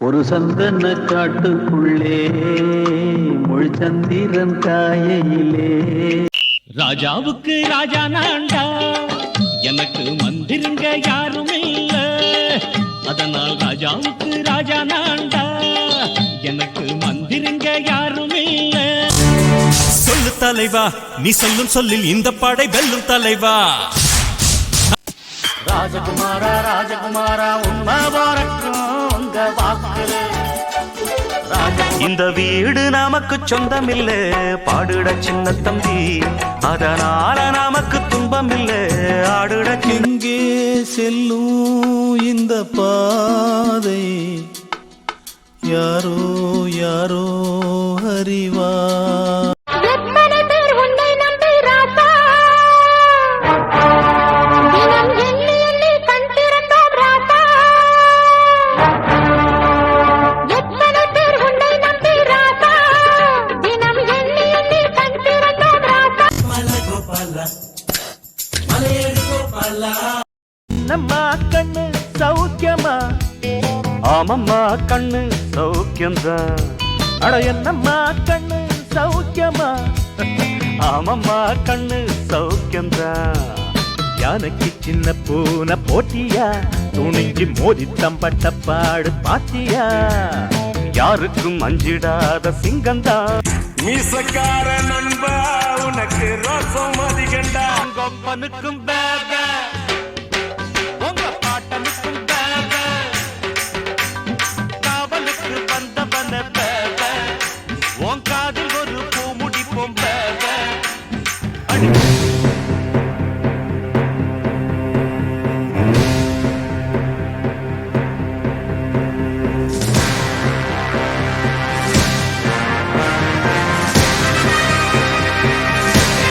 ஒரு சந்தன காட்டுக்குள்ளே முழுச்சந்திரன் காயையிலே. ராஜாவுக்கு ராஜா நான்டா எனக்கு மந்திருங்க யாரும் இல்ல அதனால் ராஜாவுக்கு ராஜா நான்டா எனக்கு மந்திருங்க யாரும் இல்ல சொல்லு தலைவா நீ சொல்லும் சொல்லில் இந்த படை வெல்லும் தலைவா. ராஜகுமாரா ராஜகுமாரா உண்மை இந்த வீடு நமக்கு சொந்தமில்ல. பாடுட சின்ன தம்பி அதனால நமக்கு துன்பமில்ல. ஆடுட எங்கே செல்லும் இந்த பாதை யாரோ யாரோ அறிவா நம்ம கண்ணு சௌக்கியமா? ஆமம்மா கண்ணு சௌக்கியம்தான் அட என்னம்மா கண்ணு சௌக்கியமா? ஆமம்மா கண்ணு சௌக்கியம்தான் யானைக்கு சின்ன பூனை போட்டியா? துணிஞ்சு மோதி தம்பட்ட பாடு பாத்தியா? யாருக்கும் அஞ்சிடாத சிங்கம்தான் மீசக்கார நண்பா உனக்கு